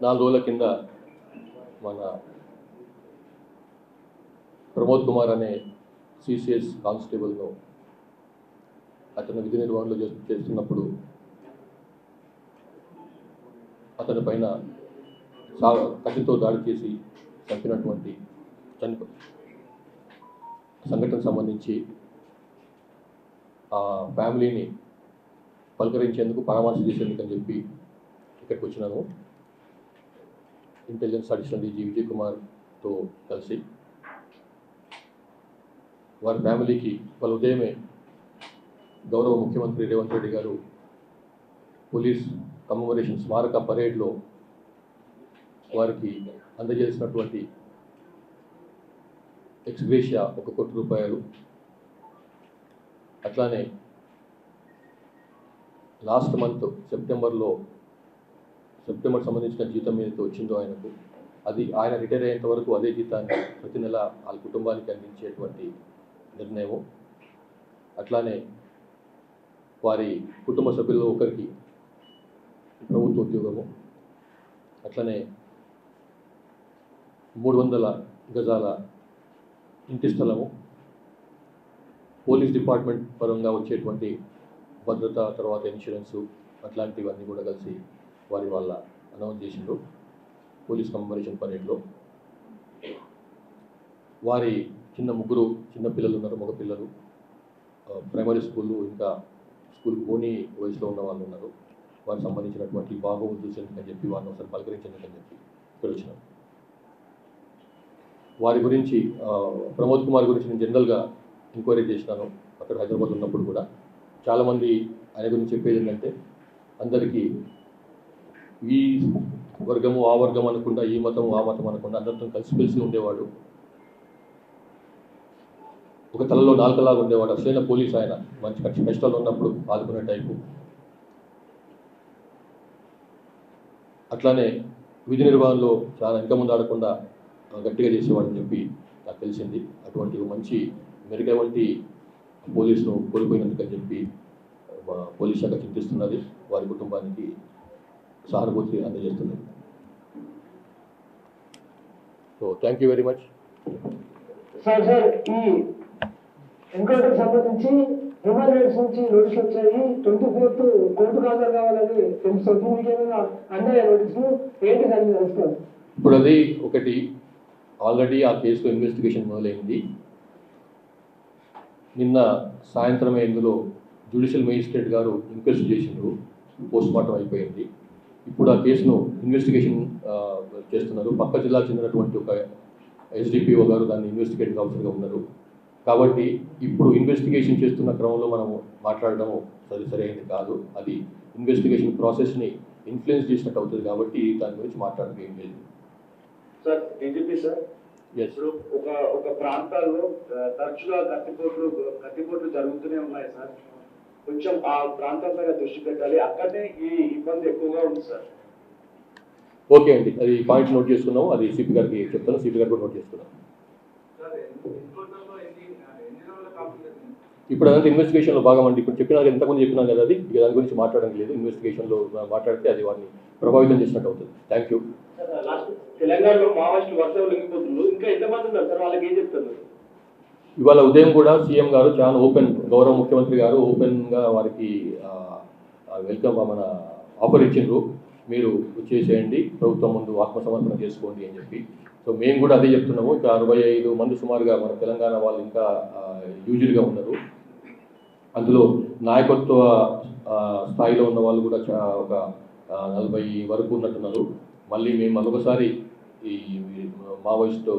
నాలుగు రోజుల కింద మన ప్రమోద్ కుమార్ అనే సిసిఎస్ కానిస్టేబుల్ను అతను విధి నిర్వహణలో చేస్తున్నప్పుడు అతని పైన సా కత్తితో దాడి చేసి చంపినటువంటి చనిపో సంఘటన సంబంధించి ఆ ఫ్యామిలీని పలకరించేందుకు పరామర్శ చేసేందుకు అని చెప్పి ఇక్కడికి వచ్చినాను. ఇంటెలిజెన్స్ అడిషనల్ డీజీ విజయ్ కుమార్తో కలిసి వారి ఫ్యామిలీకి వాళ్ళ ఉదయమే గౌరవ ముఖ్యమంత్రి రేవంత్ రెడ్డి గారు పోలీస్ కమమరేషన్ స్మారక పరేడ్లో వారికి అందజేసినటువంటి ఎక్స్గ్రేషియా ఒక కోటి రూపాయలు అట్లానే లాస్ట్ మంత్ సెప్టెంబర్లో సెప్టెంబర్ సంబంధించిన జీతం ఏదైతే వచ్చిందో ఆయనకు అది ఆయన రిటైర్ అయ్యేంత వరకు అదే జీతాన్ని ప్రతి నెల వాళ్ళ కుటుంబానికి అందించేటువంటి నిర్ణయము. అట్లానే వారి కుటుంబ సభ్యుల్లో ఒకరికి ప్రభుత్వ ఉద్యోగము. అట్లనే మూడు వందల గజాల ఇంటి స్థలము. పోలీస్ డిపార్ట్మెంట్ పరంగా వచ్చేటువంటి భద్రత తర్వాత ఇన్సూరెన్సు అట్లాంటివన్నీ కూడా కలిసి వారి వాళ్ళ అనౌన్స్ చేసిండ్రు. పోలీస్ కమమరేషన్ పరేడ్లో. వారి చిన్న ముగ్గురు చిన్న పిల్లలు ఉన్నారు మగ పిల్లలు. ప్రైమరీ స్కూల్ ఇంకా స్కూల్ పోనీ వయసులో ఉన్న వాళ్ళు ఉన్నారు. వారికి సంబంధించినటువంటి బాగోగులు చూసేందుకని చెప్పి వారిని ఒకసారి పలకరించేందుకని చెప్పి ఇక్కడ వచ్చినాం. వారి గురించి ప్రమోద్ కుమార్ గురించి నేను జనరల్గా ఎంక్వైరీ చేసినాను. అక్కడ హైదరాబాద్ ఉన్నప్పుడు కూడా. చాలామంది ఆయన గురించి చెప్పేది ఏంటంటే అందరికీ ఈ వర్గము ఆ వర్గం అనకుండా ఈ మతము ఆ మతం అనకుండా అందరితో కలిసిమెలిసి ఉండేవాడు. ఒక తలలో నాలుకలాగా ఉండేవాడు. అసలైన పోలీస్ ఆయన. మంచి కష్ట కష్టాలు ఉన్నప్పుడు ఆదుకునే టైపు. అట్లానే విధి నిర్వహణలో చాలా ఇంకా ముందు ఆడకుండా గట్టిగా చేసేవాడని చెప్పి నాకు తెలిసింది. అటువంటి మంచి మెరుగైనటువంటి పోలీసును కోల్పోయినందుకని చెప్పి పోలీస్ శాఖ చింతిస్తున్నది. వారి కుటుంబానికి సహానుభూతి అందజేస్తున్నది so thank you very much sir sir ఈ ఎన్కౌంటర్ సంబంధించి హ్యూమన్ రైట్స్ నుంచి నోటీస్ వచ్చాయి. ట్వంటీ ఫోర్త్ కోర్టుకు హాజరు కావాలని తెలుస్తుంది. మీకు ఏమైనా అన్నాయా నోటీసులు ఏంటి దాన్ని ఇప్పుడు అది ఒకటి. ఆల్రెడీ ఆ కేసులో ఇన్వెస్టిగేషన్ మొదలైంది. నిన్న సాయంత్రమే ఇందులో జ్యుడిషియల్ మేజిస్ట్రేట్ గారు ఇంక్వెస్ట్ చేసిండ్రు. పోస్ట్ మార్టం అయిపోయింది. ఇప్పుడు ఆ కేసును ఇన్వెస్టిగేషన్ చేస్తున్నారు. పక్క జిల్లాకు చెందినటువంటి ఒక ఎస్డిపిఓ గారు దాన్ని ఇన్వెస్టిగేటింగ్ ఆఫీసర్గా ఉన్నారు. కాబట్టి ఇప్పుడు ఇన్వెస్టిగేషన్ చేస్తున్న క్రమంలో మనము మాట్లాడడం సరి సరైనది కాదు. అది ఇన్వెస్టిగేషన్ ప్రాసెస్ని ఇన్ఫ్లుయెన్స్ చేసినట్టు అవుతుంది కాబట్టి దాని గురించి మాట్లాడడం ఏం లేదు. Sir DGP sir? ఇప్పుడు ఒక ఒక ప్రాంతాల్లో తరచుగా కత్తిపోట్లు కత్తిపోట్లు జరుగుతూనే ఉన్నాయి సార్. కొంచెం ఆ ప్రాంతం పైన దృష్టి పెట్టాలి. అక్కడనే ఈ ఇబ్బంది ఎక్కువగా ఉంది సార్. ఓకే అండి. అది పాయింట్ నోట్ చేసుకున్నాము. అది సిపి గారికి చెప్తాను. సిపి గారు కూడా నోట్ చేసుకున్నాం ఇప్పుడు అదంతా ఇన్వెస్టిగేషన్లో భాగం అండి. ఇప్పుడు చెప్పినా ఇంతకుముందు చెప్పినాం కదా అది. ఇక దాని గురించి మాట్లాడడం లేదు. ఇన్వెస్టిగేషన్లో మాట్లాడితే అది వారిని ప్రభావితం చేసినట్టు అవుతుంది. థ్యాంక్ యూ తెలంగాణలో మావోయిస్టులు వర్షం లొంగిపోతున్నారు. ఇంకా ఎంతమంది ఉన్నారు? సార్ వాళ్ళకి ఏం చెప్తున్నారు? ఇవాళ ఉదయం కూడా సీఎం గారు చాలా ఓపెన్ గౌరవ ముఖ్యమంత్రి గారు ఓపెన్గా వారికి వెల్కమ్ మన ఆఫర్ ఇచ్చిండ్రు. మీరు చేసేయండి ప్రభుత్వం ముందు ఆత్మసమర్పణ చేసుకోండి అని చెప్పి. సో మేము కూడా అదే చెప్తున్నాము. ఇక అరవై ఐదు మంది సుమారుగా మన తెలంగాణ వాళ్ళు ఇంకా యూజువల్గా ఉన్నారు. అందులో నాయకత్వ స్థాయిలో ఉన్న వాళ్ళు కూడా ఒక నలభై వరకు ఉన్నట్టున్నారు. మళ్ళీ మేము మరొకసారి ఈ మావోయిస్ట్